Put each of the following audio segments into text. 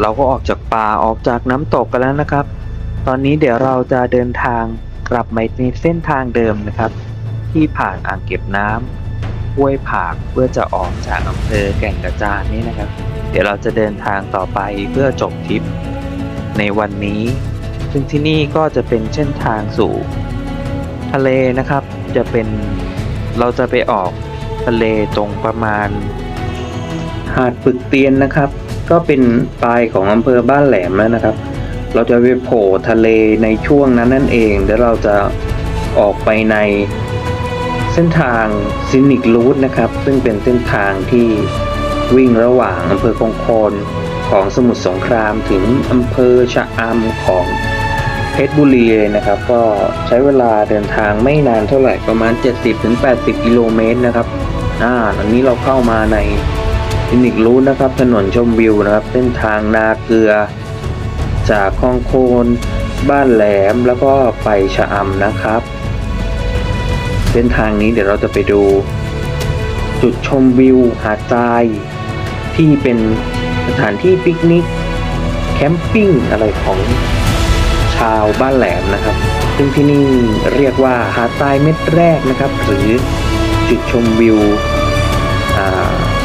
เราก็ออกจากป่าออกจากน้ำตกกันแล้วนะครับ ตอนนี้เดี๋ยวเราจะเดินทางกลับมาในเส้นทางเดิมนะครับ ที่ผ่านอ่างเก็บน้ำห้วยผากเพื่อจะออกจากอำเภอแก่งกระจานนี่นะครับ เดี๋ยวเราจะเดินทางต่อไปเพื่อจบทริปในวันนี้ ซึ่งที่นี่ก็จะเป็นเส้นทางสู่ ทะเลนะครับ จะเป็นเราจะไปออกทะเลตรงประมาณ หาดปึกเตียนนะครับ ก็เป็นปลายของอำเภอบ้านแหลมแล้วนะครับ เราจะไปโผล่ทะเลในช่วงนั้นนั่นเองแล้วเราจะออกไปในเส้นทางซินิกรูทนะครับ ซึ่งเป็นเส้นทางที่วิ่งระหว่างอำเภอคงโคนของสมุทรสงครามถึงอำเภอชะอำของเพชรบุรีนะครับ ก็ใช้เวลาเดินทางไม่นานเท่าไหร่ประมาณ 70-80 กิโลเมตรนะครับอ่าตอนนี้เราเข้ามาใน คลินิกรูทนะครับ ถนนชมวิวนะครับ เส้นทางนาเกลือ จากคลองโคนบ้านแหลมแล้วก็ไปชะอำนะครับ เส้นทางนี้เดี๋ยวเราจะไปดู จุดชมวิวหาดทราย ที่เป็นสถานที่ปิกนิก แคมปิ้งอะไรของชาวบ้านแหลมนะครับ ซึ่งที่นี่เรียกว่าหาดทรายเม็ดแรกนะครับ หรือจุดชมวิว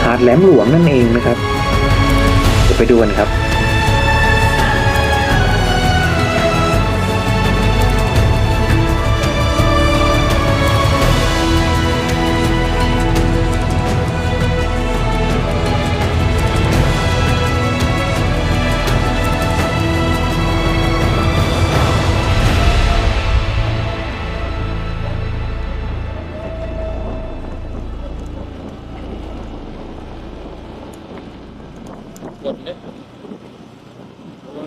หาดแหลมหลวงนั่นเองนะครับเดี๋ยวไปดูกันครับ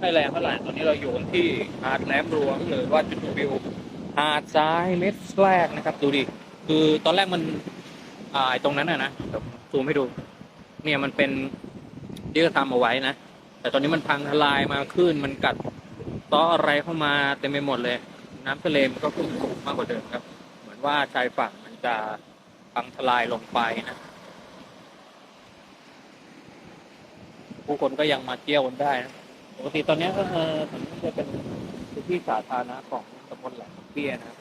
ไม่แรงเท่าไหร่ตอนนี้เราอยู่กันที่หาดแหลมหลวงหรือว่าจุดวิวหาดทรายเม็ดแรกนะครับ ดูดิคือตอนแรกมันอ่าไอตรงนั้นนะนะซูมให้ดู เนี่ยมันเป็นที่เขาทำเอาไว้นะแต่ตอนนี้มันพังทลายมาขึ้นมันกัดซ้ออะไรเข้ามาเต็มไปหมดเลย น้ำทะเลมันก็ขึ้นสูงมากกว่าเดิมครับ เหมือนว่าชายฝั่งมันจะพังทลายลงไปนะผู้คนก็ยังมาเที่ยวกันได้นะ ปกติตอนนี้ก็เออถนนจะเป็นพื้นที่สาธารณะของตำบลแหลมเปี้ยนะครับ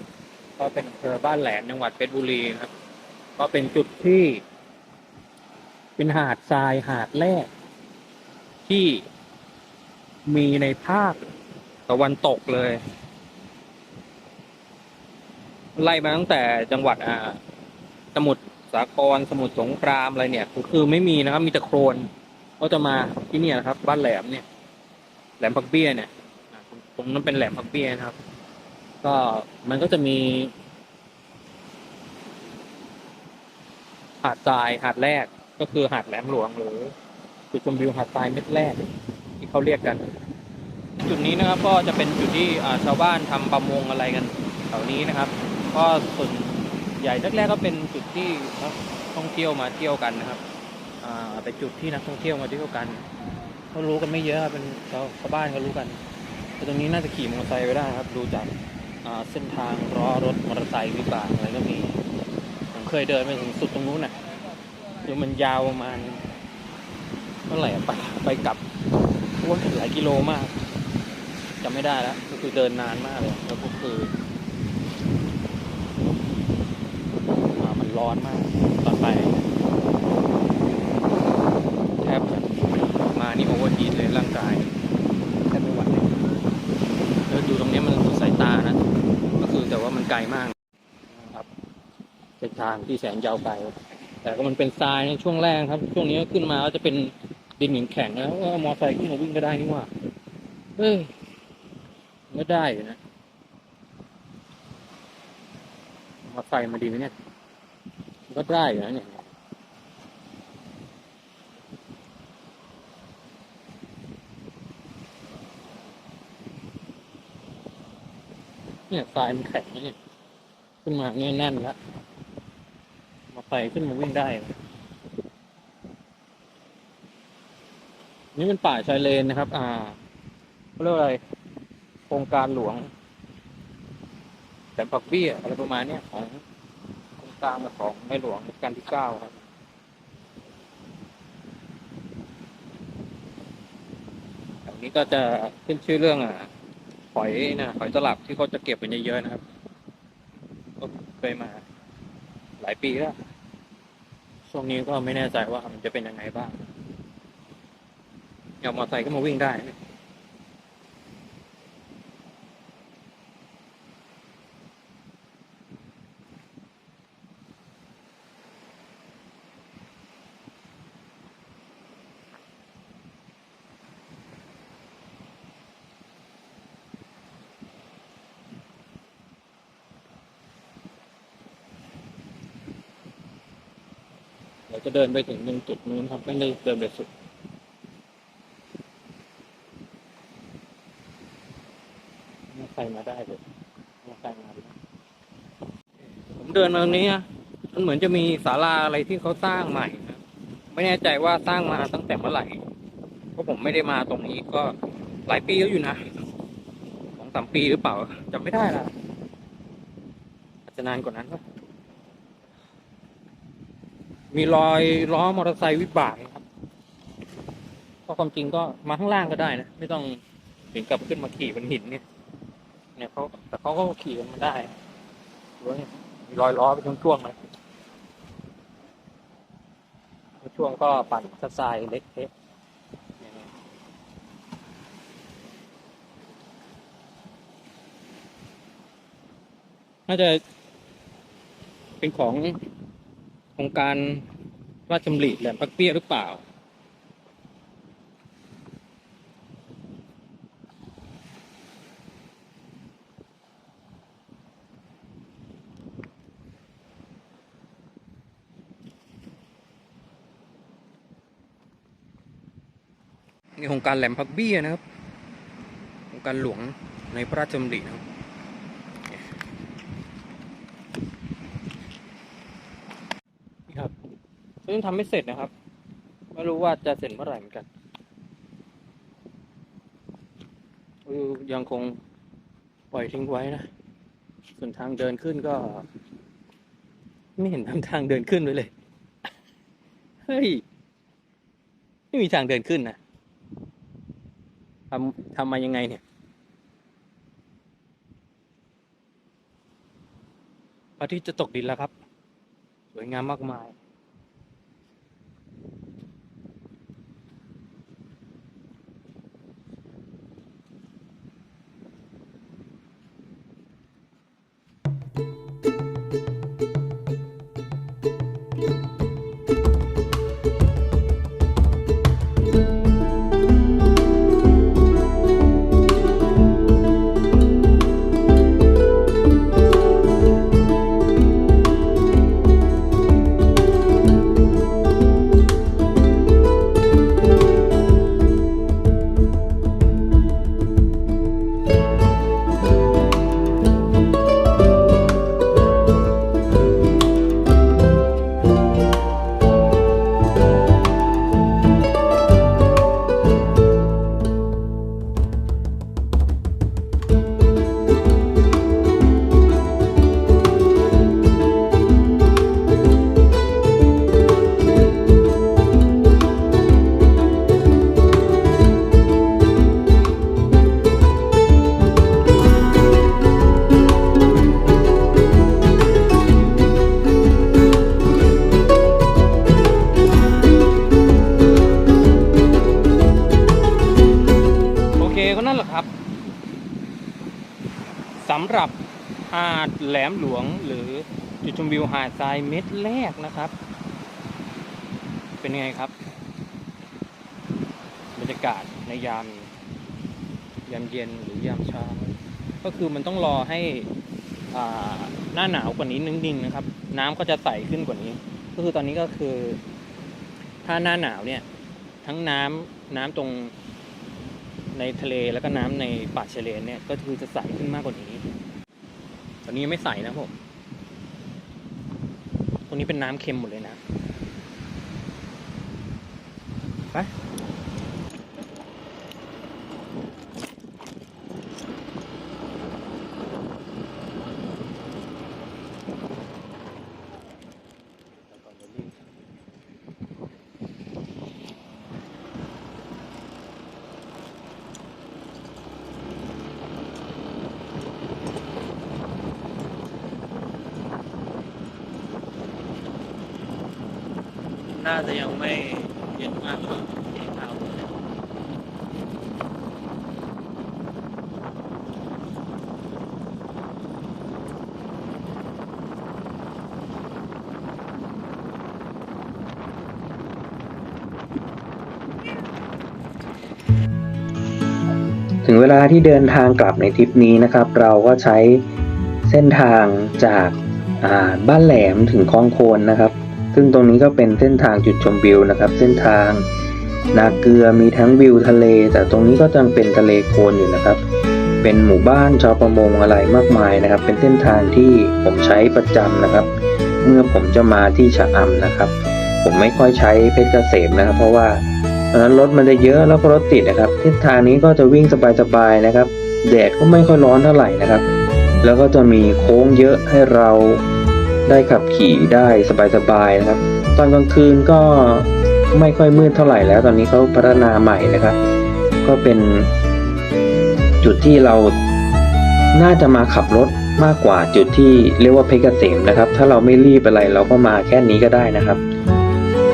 ก็เป็นอำเภอบ้านแหลมจังหวัดเพชรบุรีครับ ก็เป็นจุดที่ เป็นหาดทรายหาดแรก ที่มีในภาคตะวันตกเลย ไล่มาตั้งแต่จังหวัดอ่าสมุทรสาครสมุทรสงครามอะไรเนี่ยคือไม่มีนะครับ มีแต่โครนก็จะมาที่เนี่ยนะครับ บ้านแหลมเนี่ย แหลมพักเบี้ยเนี่ยตรงนั้นเป็นแหลมพักเบี้ยนะครับ ก็มันก็จะมีหาดทรายหาดแรกก็คือหาดแหลมหลวงหรือจุดชมวิวหาดทรายเม็ดแรกที่เขาเรียกกัน จุดนี้นะครับก็จะเป็นจุดที่ชาวบ้านทำประมงอะไรกันแถวนี้นะครับ ก็ส่วนใหญ่แรกๆก็เป็นจุดที่นักท่องเที่ยวมาเที่ยวกันนะครับ อ่าเป็นจุดที่นักท่องเที่ยวมาเที่ยวกัน เขารู้กันไม่เยอะครับเป็นชาวชาวบ้านเขารู้กัน แต่ตรงนี้น่าจะขี่มอเตอร์ไซค์ไปได้ครับ ดูจากเส้นทางล้อรถมอเตอร์ไซค์วิบากอะไรก็มี ผมเคยเดินไปถึงสุดตรงนู้นน่ะคือมันยาวประมาณเท่าไหร่ไปไปกลับโอ้ยหลายกิโลมากจำไม่ได้แล้ว ก็คือเดินนานมากเลยแล้วก็คือมันร้อนมากตอนไปแทบจะ นี่โอเวอร์ฮีทเลยร่างกายแทบไม่ไหวเลยแล้วอยู่ตรงนี้มันสุดสายตานะ ก็คือแต่ว่ามันไกลมากครับเป็นทางที่แสนยาวไกลแต่ก็มันเป็นทรายในช่วงแรกครับ ช่วงนี้ก็ขึ้นมาก็จะเป็นดินแข็งแล้วก็มอไซค์ขึ้นมาวิ่งก็ได้นี่ว่าเอ้ยก็ได้อยู่นะมอไซค์มาดีไหมเนี่ยก็ได้นะเนี่ย เนี่ยทรายมันแข็งนะเนี่ยขึ้นมาเนี่ยแน่นแล้วมาใส่ขึ้นมาวิ่งได้นะนี่เป็นป่าชายเลนนะครับ อ่าเขาเรียกว่าอะไรโครงการหลวงแต่ปักเบี้ยอะไรประมาณเนี้ยของโครงการของในหลวงกาลที่เก้าครับอันนี้ก็จะขึ้นชื่อเรื่องอะ อยนะหอยตลับที่เขาจะเก็บเป็นเยอะๆนะครับ ก็เคยมา หลายปีแล้วช่วงนี้ก็ไม่แน่ใจว่ามันจะเป็นยังไงบ้างเอามอเตอร์ไซค์ก็มาวิ่งได้ จะเดินไปถึงตรงจุดนู้นครับไม่ได้เดินไปสุดมอไซค์มาได้เลยมอไซค์มาผมเดินมาตรงนี้นะมันเหมือนจะมีศาลาอะไรที่เขาสร้างใหม่นะไม่แน่ใจว่าสร้างมาตั้งแต่เมื่อไหร่เพราะผมไม่ได้มาตรงนี้ก็หลายปีแล้วอยู่นะสองสามปีหรือเปล่าจำไม่ได้ละอาจจะนานกว่านั้นปะ มีรอยล้อมอเตอร์ไซค์วิบากนะครับก็ความจริงก็มาข้างล่างก็ได้นะ ไม่ต้องถึงกับขึ้นมาขี่บนหินเนี่ย เนี่ยเขาแต่เขาก็ขี่กันมาได้ดูเนี่ยมีรอยล้อเป็นช่วงๆเลยช่วงก็ปั่นสไตล์เล็กเทะเน่าจะเป็นของ ครงการราชดำริแหลมพักเปี้ยหรือเปล่า นี่โครงการแหลมพักเบี้ยนะครับ โครงการหลวงในพระราชดำรินะครับ นี่ครับซึ่ งทำไม่เสร็จนะครับ ไม่รู้ว่าจะเสร็จเมื่อไหร่เหมือนกันยังคงปล่อยทิ้งไว้นะ ส่วนทางเดินขึ้นก็ ไม่เห็นทำทางเดินขึ้นไว้เลย เฮ้ย ไม่มีทางเดินขึ้นนะทำทำมายังไงเนี่ยพระอาทิตย์จะตกดินแล้วครับ สวยงามมากมายำหรับหาดแหลมหลวงหรือจุดชมวิวหาดทรายเม็ดแรกนะครับ เป็นไงครับ บรรยากาศในยามยามเย็นหรือยามเช้า ก็คือมันต้องรอให้อ่าหน้าหนาวกว่านี้นิดนึงนะครับ น้ำก็จะใสขึ้นกว่านี้ ก็คือตอนนี้ก็คือ ถ้าหน้าหนาวเนี่ย ทั้งน้ำน้ำตรงในทะเลแล้วก็น้ำในป่าชายเลนเนี่ย ก็คือจะใสขึ้นมากกว่านี้ อันนี้ไม่ใส่นะผม ตรงนี้เป็นน้ำเค็มหมดเลยนะ ไป น่าจะยังไม่เย็นมากเลยเย็นเท่าถึงเวลาที่เดินทางกลับในทริปนี้นะครับ เราก็ใช้เส้นทางจากาบ้านแหลมถึงคลองโคนนะครับ ซึ่งตรงนี้ก็เป็นเส้นทางจุดชมวิวนะครับ เส้นทางนาเกลือมีทั้งวิวทะเล แต่ตรงนี้ก็ยังเป็นทะเลโคลนอยู่นะครับ เป็นหมู่บ้านชาวประมงอะไรมากมายนะครับ เป็นเส้นทางที่ผมใช้ประจำนะครับ เมื่อผมจะมาที่ชะอำนะครับ ผมไม่ค่อยใช้เพชรเกษมนะครับ เพราะว่าตอนนั้นรถมันจะเยอะแล้วก็รถติดนะครับทิศทางนี้ก็จะวิ่งสบายๆนะครับแดดก็ไม่ค่อยร้อนเท่าไหร่นะครับ แล้วก็จะมีโค้งเยอะให้เรา ได้ขับขี่ได้สบายๆนะครับ ตอนกลางคืนก็ไม่ค่อยมืดเท่าไหร่แล้ว ตอนนี้เขาพัฒนาใหม่นะครับ ก็เป็นจุดที่เราน่าจะมาขับรถมากกว่าจุดที่เรียกว่าเพชรเกษมนะครับ ถ้าเราไม่รีบอะไรเราก็มาแค่นี้ก็ได้นะครับ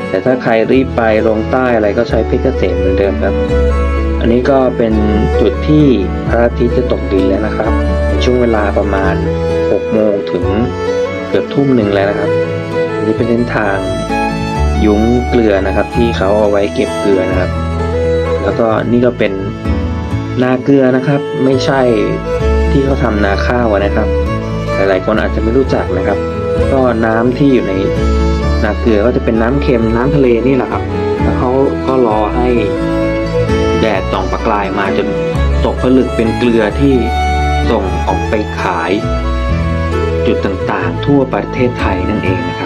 แต่ถ้าใครรีบไปลงใต้อะไรก็ใช้เพชรเกษมเหมือนเดิมครับ อันนี้ก็เป็นจุดที่พระอาทิตย์จะตกดินแล้วนะครับ ในช่วงเวลาประมาณ6โมงถึง เกือบทุ่มหนึ่งแล้วนะครับนนี้เป็นเส้นทางยุ้งเกลือนะครับ ที่เขาเอาไว้เก็บเกลือนะครับ แล้วก็นี่ก็เป็นนาเกลือนะครับ ไม่ใช่ที่เขาทำนาข้าวนะครับ หลายๆคนอาจจะไม่รู้จักนะครับ ก็น้ำที่อยู่ในนาเกลือก็จะเป็นน้ำเค็มน้ำทะเลนี่แหละครับ แล้วเขาก็รอให้แดดส่องประกายมาจนตกผลึกเป็นเกลือที่ส่งออกไปขายจุดต่าง ทั่วประเทศไทยนั่นเองนะครับ